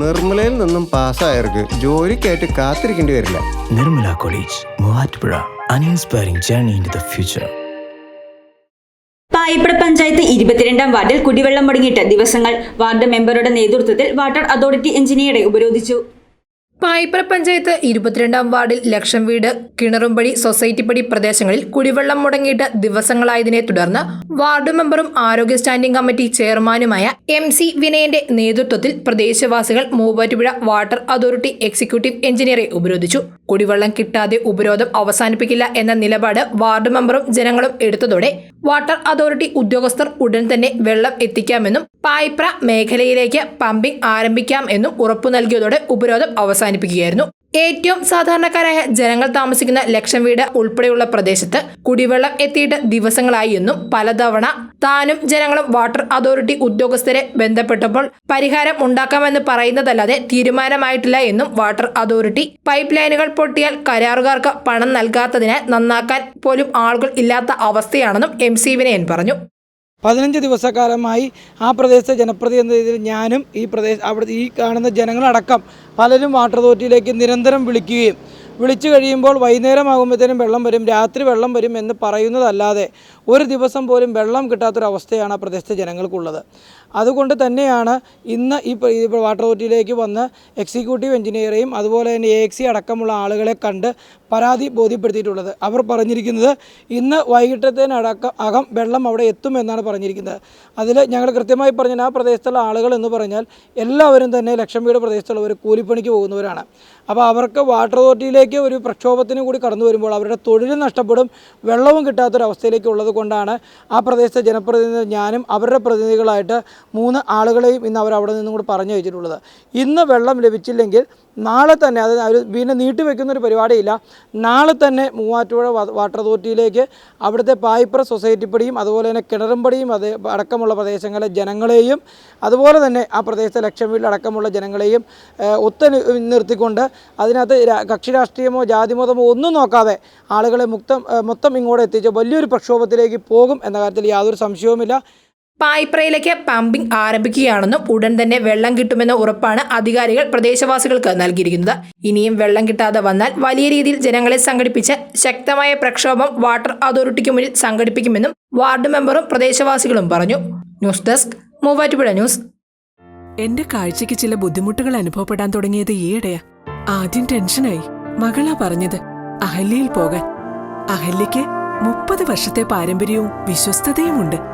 നിർമ്മലയിൽ നിന്നും പാസ്സായവർക്ക് ജോലിക്കായിട്ട് കാത്തിരിക്കേണ്ടി വരില്ല. Nirmala college Muvattupuzha an inspiring journey in the future Payippad panchayat ഇരുപത്തിരണ്ടാം വാർഡിൽ കുടിവെള്ളം മുടങ്ങിയിട്ട് ദിവസങ്ങൾ വാർഡ് മെമ്പറുടെ നേതൃത്വത്തിൽ വാട്ടർ അതോറിറ്റി എഞ്ചിനീയറെ ഉപരോധിച്ചു. പായിപ്ര പഞ്ചായത്ത് ഇരുപത്തിരണ്ടാം വാർഡിൽ ലക്ഷം വീട് കിണറുംപടി സൊസൈറ്റിപ്പടി പ്രദേശങ്ങളിൽ കുടിവെള്ളം മുടങ്ങിയിട്ട് ദിവസങ്ങളായതിനെ തുടർന്ന് വാർഡ് മെമ്പറും ആരോഗ്യ സ്റ്റാൻഡിംഗ് കമ്മിറ്റി ചെയർമാനുമായ എം സി വിനയന്റെ നേതൃത്വത്തിൽ പ്രദേശവാസികൾ മൂവാറ്റുപുഴ വാട്ടർ അതോറിറ്റി എക്സിക്യൂട്ടീവ് എഞ്ചിനീയറെ ഉപരോധിച്ചു. കുടിവെള്ളം കിട്ടാതെ ഉപരോധം അവസാനിപ്പിക്കില്ല എന്ന നിലപാട് വാർഡ് മെമ്പറും ജനങ്ങളും എടുത്തതോടെ വാട്ടർ അതോറിറ്റി ഉദ്യോഗസ്ഥർ ഉടൻ തന്നെ വെള്ളം എത്തിക്കാമെന്നും പായ്പ്ര മേഖലയിലേക്ക് പമ്പിംഗ് ആരംഭിക്കാം എന്നും ഉറപ്പു നൽകിയതോടെ ഉപരോധം അവസാനിപ്പിക്കുകയായിരുന്നു. ഏറ്റവും സാധാരണക്കാരായ ജനങ്ങൾ താമസിക്കുന്ന ലക്ഷം വീട് ഉൾപ്പെടെയുള്ള പ്രദേശത്ത് കുടിവെള്ളം എത്തിയിട്ട് ദിവസങ്ങളായി എന്നും പലതവണ താനും ജനങ്ങളും വാട്ടർ അതോറിറ്റി ഉദ്യോഗസ്ഥരെ ബന്ധപ്പെട്ടപ്പോൾ പരിഹാരം ഉണ്ടാക്കാമെന്ന് പറയുന്നതല്ലാതെ തീരുമാനമായിട്ടില്ല എന്നും വാട്ടർ അതോറിറ്റി പൈപ്പ് ലൈനുകൾ പൊട്ടിയാൽ കരാറുകാർക്ക് പണം നൽകാത്തതിനാൽ നന്നാക്കാൻ പോലും ആളുകൾ ഇല്ലാത്ത അവസ്ഥയാണെന്നും എം സി വിനയൻ പറഞ്ഞു. പതിനഞ്ച് ദിവസക്കാലമായി ആ പ്രദേശത്തെ ജനപ്രതിനിധിയിൽ ഞാനും ഈ പ്രദേശ അവിടെ ഈ കാണുന്ന ജനങ്ങളടക്കം പലരും വാട്ടർ അതോറിറ്റിയിലേക്ക് നിരന്തരം വിളിക്കുകയും വിളിച്ചു കഴിയുമ്പോൾ വൈകുന്നേരമാകുമ്പോഴത്തേനും വെള്ളം വരും രാത്രി വെള്ളം വരും എന്ന് പറയുന്നതല്ലാതെ ഒരു ദിവസം പോലും വെള്ളം കിട്ടാത്തൊരവസ്ഥയാണ് ആ പ്രദേശത്തെ ജനങ്ങൾക്കുള്ളത്. അതുകൊണ്ട് തന്നെയാണ് ഇന്ന് ഈ വാട്ടർ അതോറിറ്റിയിലേക്ക് വന്ന് എക്സിക്യൂട്ടീവ് എഞ്ചിനീയറെയും അതുപോലെ തന്നെ എ എക്സി അടക്കമുള്ള ആളുകളെ കണ്ട് പരാതി ബോധ്യപ്പെടുത്തിയിട്ടുള്ളത്. അവർ പറഞ്ഞിരിക്കുന്നത് ഇന്ന് വൈകിട്ടത്തേനടക്കം അകം വെള്ളം അവിടെ എത്തുമെന്നാണ് പറഞ്ഞിരിക്കുന്നത്. അതിൽ ഞങ്ങൾ കൃത്യമായി പറഞ്ഞാൽ ആ പ്രദേശത്തുള്ള ആളുകൾ എന്ന് പറഞ്ഞാൽ എല്ലാവരും തന്നെ ലക്ഷം വീട് പ്രദേശത്തുള്ളവർ കൂലിപ്പണിക്ക് പോകുന്നവരാണ്. അപ്പോൾ അവർക്ക് വാട്ടർ അതോറിറ്റിയിലേക്ക് ഒരു പ്രക്ഷോഭത്തിന് കൂടി കടന്നു വരുമ്പോൾ അവരുടെ തൊഴിൽ നഷ്ടപ്പെടും വെള്ളവും കിട്ടാത്തൊരവസ്ഥയിലേക്ക് ഉള്ളത് കൊണ്ടാണ് ആ പ്രദേശത്തെ ജനപ്രതിനിധി ഞാനും അവരുടെ പ്രതിനിധികളായിട്ട് മൂന്ന് ആളുകളെയും ഇന്ന് അവർ അവിടെ നിന്നും കൂടി പറഞ്ഞു വെച്ചിട്ടുള്ളത് ഇന്ന് വെള്ളം ലഭിച്ചില്ലെങ്കിൽ നാളെ തന്നെ അത് അവർ പിന്നെ നീട്ടിവെക്കുന്നൊരു പരിപാടിയില്ല. നാളെ തന്നെ മൂവാറ്റുപുഴ വാട്ടർ അതോറിറ്റിയിലേക്ക് അവിടുത്തെ പായിപ്ര സൊസൈറ്റി പടിയും അതുപോലെ തന്നെ കിണറുംപടിയും അത് അടക്കമുള്ള പ്രദേശങ്ങളിലെ ജനങ്ങളെയും അതുപോലെ തന്നെ ആ പ്രദേശത്തെ ലക്ഷം വീട്ടിലടക്കമുള്ള ജനങ്ങളെയും ഒത്ത നിർത്തിക്കൊണ്ട് അതിനകത്ത് കക്ഷി രാഷ്ട്രീയമോ ജാതിമതമോ ഒന്നും നോക്കാതെ ആളുകളെ മുക്തം മൊത്തം ഇങ്ങോട്ട് എത്തിച്ച് വലിയൊരു പ്രക്ഷോഭത്തിലേക്ക് പോകും എന്ന കാര്യത്തിൽ യാതൊരു സംശയവുമില്ല. പായിപ്രയിലേക്ക് പമ്പിംഗ് ആരംഭിക്കുകയാണെന്നും ഉടൻ തന്നെ വെള്ളം കിട്ടുമെന്ന ഉറപ്പാണ് അധികാരികൾ പ്രദേശവാസികൾക്ക് നൽകിയിരിക്കുന്നത്. ഇനിയും വെള്ളം കിട്ടാതെ വന്നാൽ വലിയ രീതിയിൽ ജനങ്ങളെ സംഘടിപ്പിച്ച് ശക്തമായ പ്രക്ഷോഭം വാട്ടർ അതോറിറ്റിക്ക് മുന്നിൽ സംഘടിപ്പിക്കുമെന്നും വാർഡ് മെമ്പറും പ്രദേശവാസികളും പറഞ്ഞു. News desk Muvattupuzha news. എന്റെ കാഴ്ചയ്ക്ക് ചില ബുദ്ധിമുട്ടുകൾ അനുഭവപ്പെടാൻ തുടങ്ങിയത് ഈയിടെയാ. ആദ്യം ടെൻഷനായി. മകളാ പറഞ്ഞത് അഹല്യയിൽ പോകാൻ. അഹല്യയ്ക്ക് മുപ്പത് വർഷത്തെ പാരമ്പര്യവും വിശ്വസ്തതയുമുണ്ട്.